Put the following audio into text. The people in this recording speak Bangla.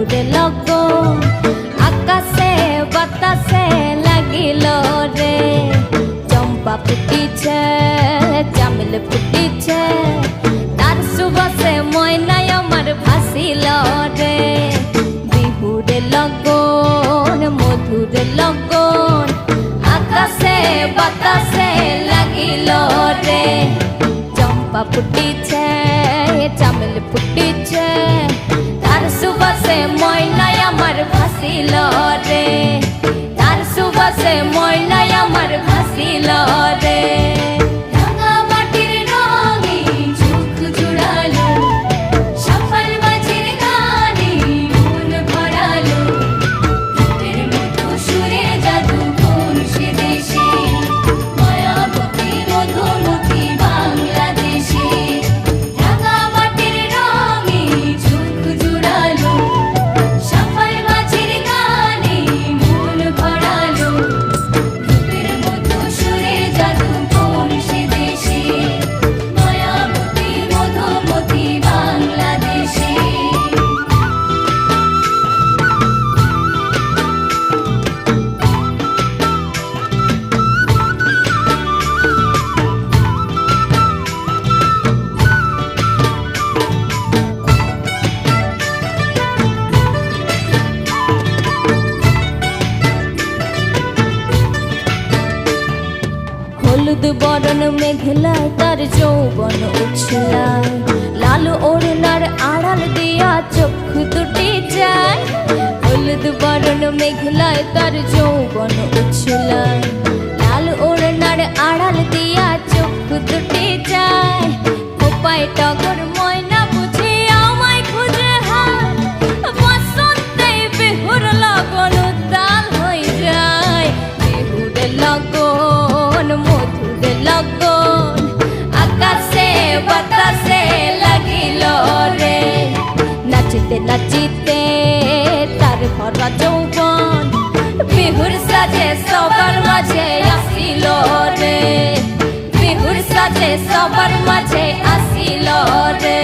সুরের লগ। আকাশে, বাতাসে লাগিল রে। চম্পা ফুটিছে, চামিল ফুটিছে। তার সুবাসে ময়নাই আমার ভাসিল রে। বিহুরে লগন, মধুরে লগন। আকাশে, বাতাসে লাগিল রে। চম্পা ফুটিছে ভাসিল রে। তার সুবাসে ময়নাই আমার ভাসিল রে। হলুদ বরণ মেঘলা, তার যৌবন উছলা। লাল ওড়নার আড়াল দিয়া চক্ষু দুটি যায় হলুদ বরণ মেঘলায় তার যৌবন উছলায় নাচিতে তার ভরা যৌবন বিহুর সাজে সবার মাঝে আসিল রে। বিহুর সাজে সবার মাঝে আসিল রে।